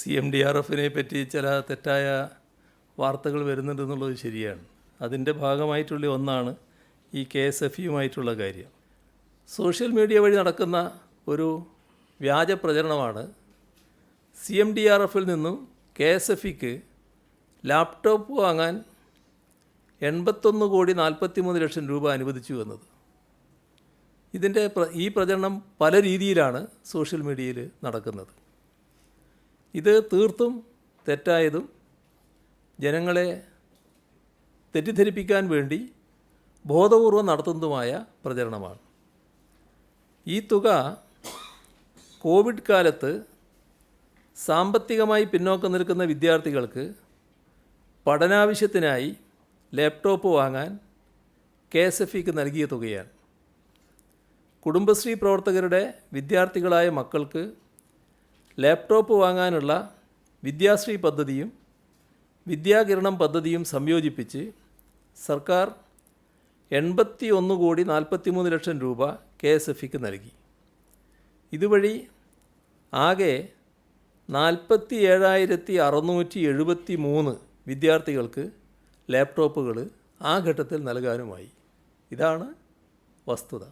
C M D R എഫിനെ പറ്റി ചില തെറ്റായ വാർത്തകൾ വരുന്നുണ്ടെന്നുള്ളത് ശരിയാണ്. അതിന്റെ ഭാഗമായിട്ടുള്ള ഒന്നാണ് ഈ കെ എസ് എഫ് യുമായിട്ടുള്ള കാര്യം. സോഷ്യൽ മീഡിയ വഴി നടക്കുന്ന ഒരു വ്യാജ പ്രചരണമാണ് സി എം ഡി ആർ എഫിൽ നിന്നും കെ എസ് എഫ് ഇക്ക് ലാപ്ടോപ്പ് വാങ്ങാൻ എൺപത്തൊന്ന് കോടി നാൽപ്പത്തി മൂന്ന് ലക്ഷം രൂപ അനുവദിച്ചു എന്നത്. ഇതിന്റെ ഈ പ്രചരണം പല രീതിയിലാണ് സോഷ്യൽ മീഡിയയിൽ നടക്കുന്നത്. ഇത് തീർത്തും തെറ്റായതും ജനങ്ങളെ തെറ്റിദ്ധരിപ്പിക്കാൻ വേണ്ടി ബോധപൂർവം നടത്തുന്നതുമായ പ്രചരണമാണ്. ഈ തുക കോവിഡ് കാലത്ത് സാമ്പത്തികമായി പിന്നോക്കം നിൽക്കുന്ന വിദ്യാർത്ഥികൾക്ക് പഠനാവശ്യത്തിനായി ലാപ്ടോപ്പ് വാങ്ങാൻ കെ എസ് എഫ് ഇക്ക് നൽകിയ തുകയാണ്. കുടുംബശ്രീ പ്രവർത്തകരുടെ വിദ്യാർത്ഥികളായ മക്കൾക്ക് ലാപ്ടോപ്പ് വാങ്ങാനുള്ള വിദ്യാശ്രീ പദ്ധതിയും വിദ്യാകിരണം പദ്ധതിയും സംയോജിപ്പിച്ച് സർക്കാർ എൺപത്തി ഒന്ന് കോടി നാൽപ്പത്തി മൂന്ന് ലക്ഷം രൂപ കെ എസ് എഫ് ഇക്ക് നൽകി. ഇതുവഴി ആകെ നാൽപ്പത്തി ഏഴായിരത്തി അറുന്നൂറ്റി എഴുപത്തി മൂന്ന് വിദ്യാർത്ഥികൾക്ക് ലാപ്ടോപ്പുകൾ ആ ഘട്ടത്തിൽ നൽകാനുമായി. ഇതാണ് വസ്തുത.